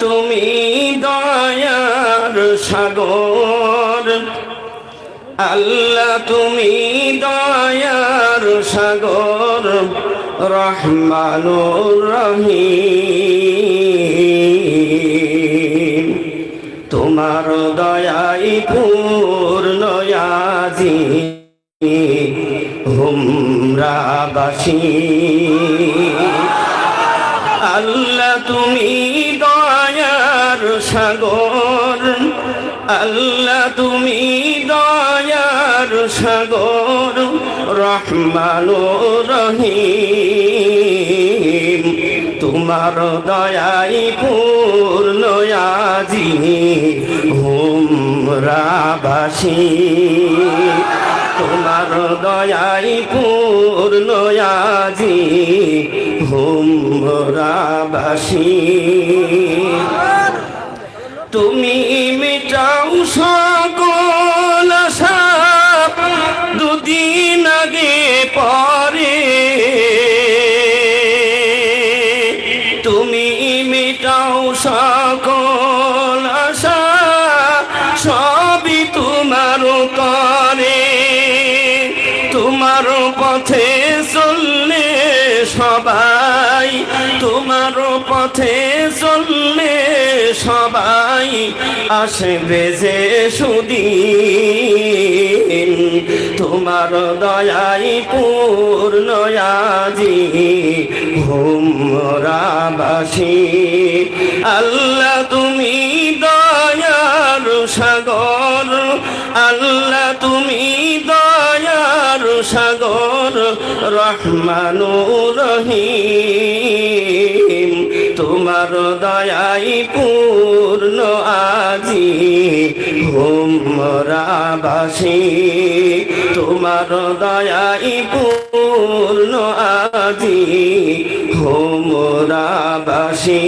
তুমি দয়ার সাগর। আল্লাহ তুমি দয়ার সাগর, রহমানুর রহিম। তোমার দয়াই পূর্ণয়াজি হুমরাবাসী। আল্লাহ তুমি সাগর, আল্লাহ তুমি দয়ার সাগর, রহমানো রহিম। তোমার দয়াই পূর্ণ আজি হুমরাবাসী তোমার দয়াই পূর্ণ আজি হুমরাবাসী তুমি মিটাও সকল আশা। দুদিন আগে পরে। তুমি মিটাও সকল আশা, সবই তোমার করে তোমার পথে চললে সবাই, তোমার পথে চললে সবাই আসবে যে সুদিন। তোমার দয়াই পূর্ণ আজি ভোমরাবাসী আল্লাহ তুমি দয়ার সাগর। আল্লাহ তুমি দয়ার সাগর। রহমানু রহিম। তোমার দয়াই পূর্ণ আজি। হোমরাবাসী তোমার দয়াই পূর্ণ আজি। হোমরাবাসী